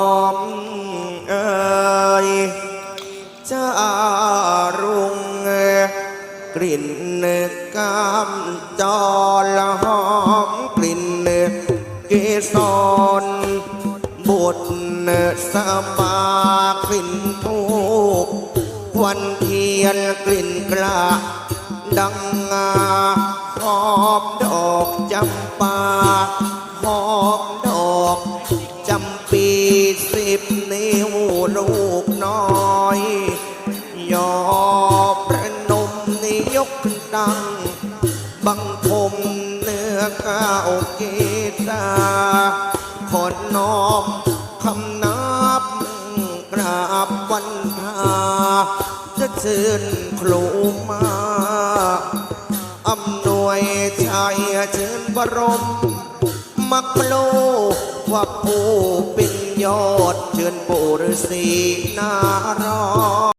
อมเอ่ยจะรุงกลิ่นเนื้อกามจรหอมกลิ่นเนื้อกสรบุตรสมากลิ่นทูบควันเทียนกลิ่นกระดังงาหอมดอกจำปาหอมดอก บนิ้วลูกน้อยยอประนมนิยกดัง บังคมเนื้อข้าวเกตาขอน้อมคำนับกราบวันทาจะเชิญครูมาอำนวยชัยเชิญบรม มักโลว่าผู้เป็น ยอดเชิญปู่ฤาษีนารอ